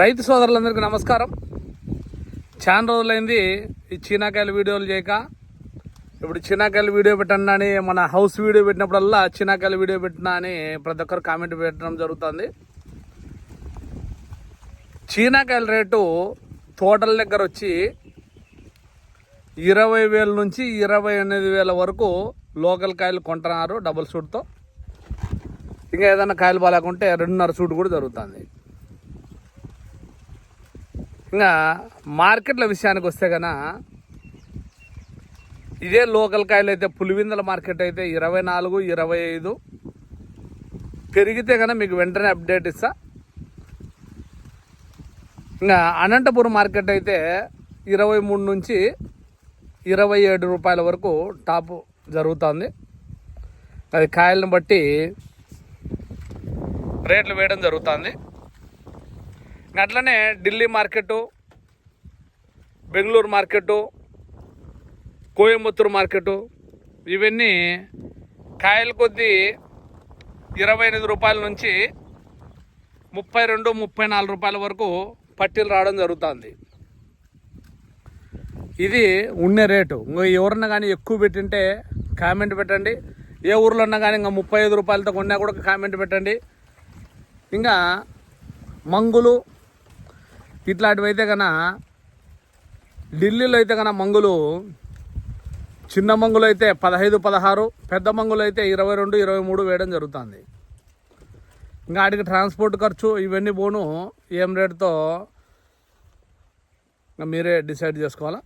రైతు సోదరులందరికీ నమస్కారం. చాలా రోజులైంది ఈ చీనాకాయలు వీడియోలు చేయక. ఇప్పుడు చీనాకాయలు వీడియో పెట్టండి అని మన హౌస్ వీడియో పెట్టినప్పుడల్లా చీనాకాయలు వీడియో పెట్టినా అని ప్రతి ఒక్కరు కామెంట్ పెట్టడం జరుగుతుంది. చీనాకాయల రేటు తోటల దగ్గర వచ్చి ఇరవై వేల నుంచి ఇరవై ఎనిమిది వేల వరకు లోకల్ కాయలు కొంటున్నారు డబుల్ సూట్తో. ఇంకా ఏదైనా కాయలు బాగాలేకుంటే రెండున్నర సూట్ కూడా జరుగుతుంది. ఇంకా మార్కెట్ల విషయానికి వస్తే కన ఇదే లోకల్ కాయలు అయితే పులివిందల మార్కెట్ అయితే ఇరవై నాలుగు ఇరవై ఐదు. పెరిగితే కనుక మీకు వెంటనే అప్డేట్ ఇస్తా. ఇంకా అనంతపురం మార్కెట్ అయితే ఇరవై మూడు నుంచి ఇరవై ఏడు రూపాయల వరకు టాప్ జరుగుతుంది. అది కాయలను బట్టి రేట్లు వేయడం జరుగుతుంది. అట్లనే Delhi market Bengaluru market Coimbatore market ఇవన్నీ కాయల కొద్దీ ఇరవై ఎనిమిది రూపాయల నుంచి ముప్పై రెండు ముప్పై నాలుగు రూపాయల వరకు పట్టీలు రావడం జరుగుతుంది. ఇది ఉండే రేటు. ఇంకా ఎవరన్నా కానీ ఎక్కువ పెట్టింటే కామెంట్ పెట్టండి. ఏ ఊర్లో ఉన్నా కానీ ఇంకా ముప్పై ఐదు రూపాయలతో కొన్నా కూడా కామెంట్ పెట్టండి. ఇంకా మంగులు ఇట్లాంటివి అయితే కన ఢిల్లీలో అయితే కన మంగులు చిన్న మంగులు అయితే పదహైదు పదహారు పెద్ద మంగులు అయితే ఇరవై రెండు ఇరవై మూడు వేయడం జరుగుతుంది. ఇంకా ఆడికి ట్రాన్స్పోర్ట్ ఖర్చు ఇవన్నీ పోను ఏం రేటుతో ఇంకా మీరే డిసైడ్ చేసుకోవాలా?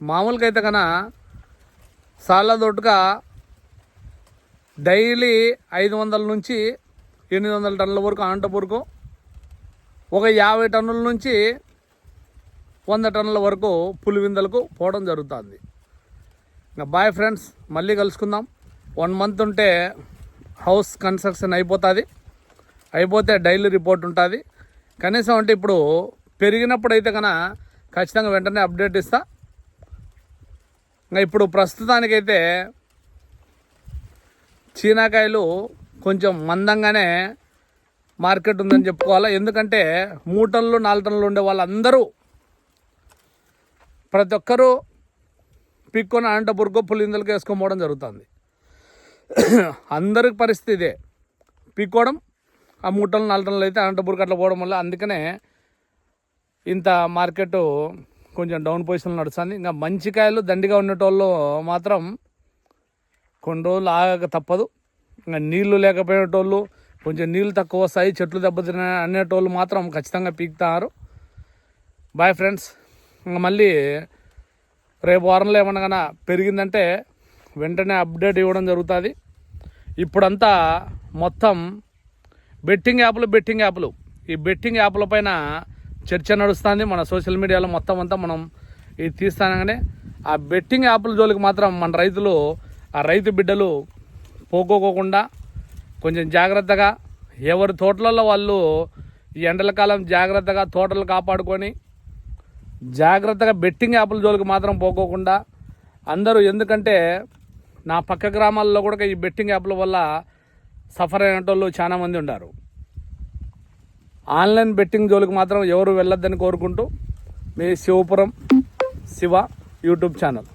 మామూలుగా అయితే కన సాల డైలీ ఐదు వందల నుంచి ఎనిమిది వందల టన్నుల వరకు అనంతపూర్కు ఒక యాభై టన్నుల నుంచి వంద టన్నుల వరకు పులివిందలకు పోవడం జరుగుతుంది. ఇంకా బాయ్ ఫ్రెండ్స్ మళ్ళీ కలుసుకుందాం. వన్ మంత్ ఉంటే హౌస్ కన్స్ట్రక్షన్ అయిపోతుంది. అయిపోతే డైలీ రిపోర్ట్ ఉంటుంది. కనీసం అంటే ఇప్పుడు పెరిగినప్పుడు అయితే కనుక ఖచ్చితంగా వెంటనే అప్డేట్ ఇస్తా. ఇంకా ఇప్పుడు ప్రస్తుతానికైతే చీనాకాయలు కొంచెం మందంగానే మార్కెట్ ఉందని చెప్పుకోవాలా? ఎందుకంటే మూడు టన్నులు నాలుగు టన్నులు ఉండే వాళ్ళందరూ ప్రతి ఒక్కరూ పిక్కొని అనంతపురకు పులిందలకి వేసుకోపోవడం జరుగుతుంది. అందరికి పరిస్థితి ఇదే. పిక్కోవడం ఆ మూడు టన్నులు నాలుగు టన్నులు అయితే అనంతపురకు అట్లా పోవడం వల్ల అందుకనే ఇంత మార్కెట్ కొంచెం డౌన్ పొజిషన్లో నడుస్తుంది. ఇంకా మంచి కాయలు దండిగా ఉండేటోళ్ళు మాత్రం కొన్ని రోజులు ఆగక తప్పదు. ఇంకా నీళ్ళు లేకపోయేటోళ్ళు కొంచెం నీళ్ళు తక్కువ వస్తాయి చెట్లు దెబ్బతిన అనేటోళ్ళు మాత్రం ఖచ్చితంగా పీకుతారు. బాయ్ ఫ్రెండ్స్ ఇంకా మళ్ళీ రేపు వారంలో ఏమన్నా పెరిగిందంటే వెంటనే అప్డేట్ ఇవ్వడం జరుగుతుంది. ఇప్పుడంతా మొత్తం బెట్టింగ్ యాప్లు బెట్టింగ్ యాప్లు. ఈ బెట్టింగ్ యాప్ల పైన చర్చ నడుస్తుంది. మన సోషల్ మీడియాలో మొత్తం అంతా మనం ఇది తీస్తానగానే ఆ బెట్టింగ్ యాప్ల జోలికి మాత్రం మన రైతులు ఆ రైతు బిడ్డలు పోకోకోకుండా కొంచెం జాగ్రత్తగా ఎవరి తోటలలో వాళ్ళు ఈ ఎండల కాలం జాగ్రత్తగా తోటలు కాపాడుకొని జాగ్రత్తగా బెట్టింగ్ యాప్ల జోలికి మాత్రం పోకోకుండా అందరూ ఎందుకంటే నా పక్క గ్రామాల్లో కూడా ఈ బెట్టింగ్ యాప్ల వల్ల సఫర్ అయినటోళ్ళు చాలామంది ఉన్నారు ఆన్లైన్ బెట్టింగ్ జోలికి మాత్రం ఎవరు వెళ్ళొద్దని కోరుకుంటూ మీ శివపురం శివ యూట్యూబ్ ఛానల్.